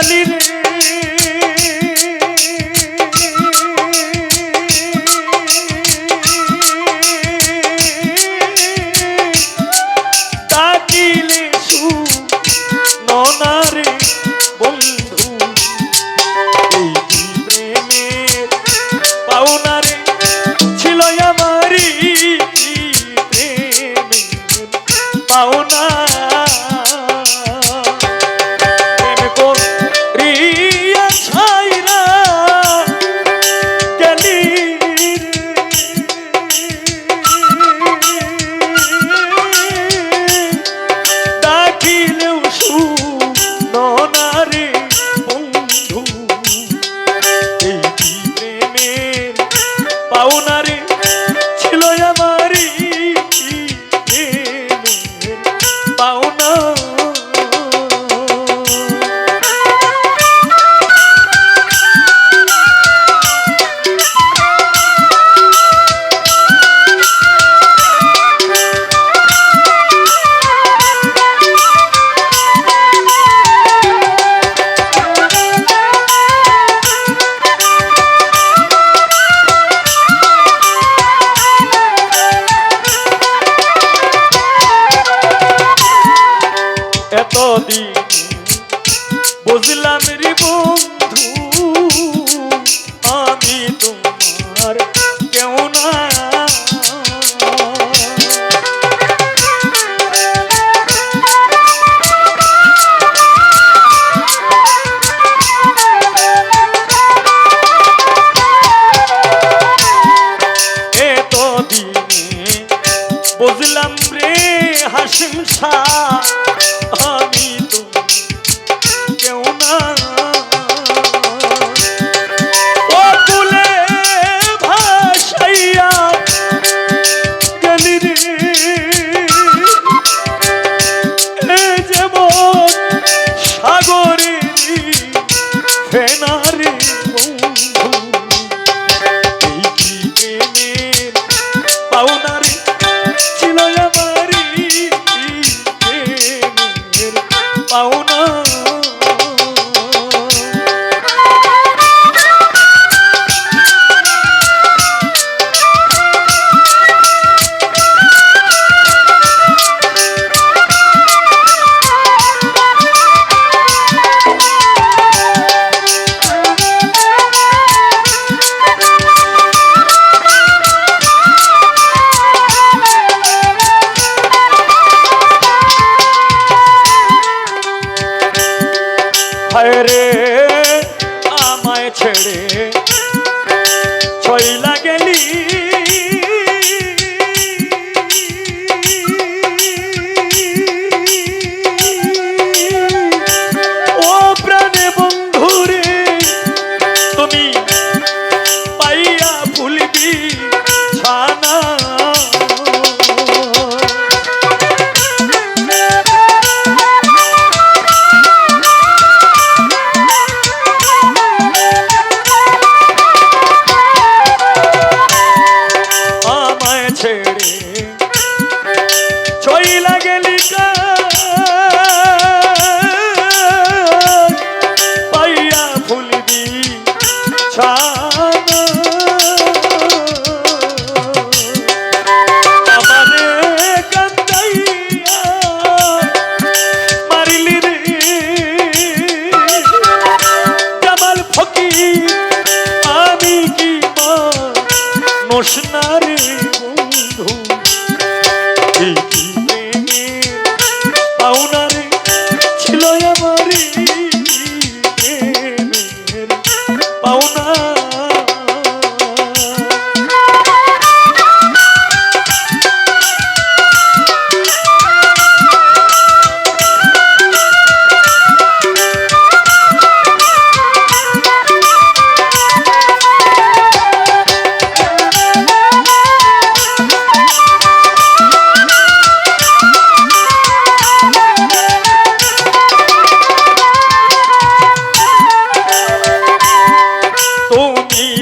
জানি রে। ডাকিলে সু ননারে বন্ধু, এই কি প্রেমের পাওনারে ছিল আমারি কি প্রেমের পাওনা? A una এতদিন বুঝলাম রে বন্ধু আমি তোমার বুঝলাম রে হাসিম শাহ আমি তো বানা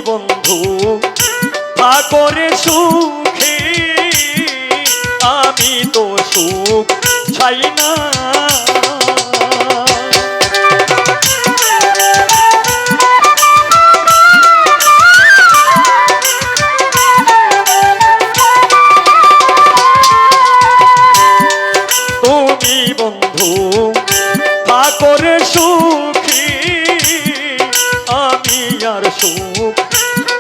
বন্ধু করে সুখী। আমি তো সুখ চাই না। তুমি বন্ধু করে সুখ আমার সুখ।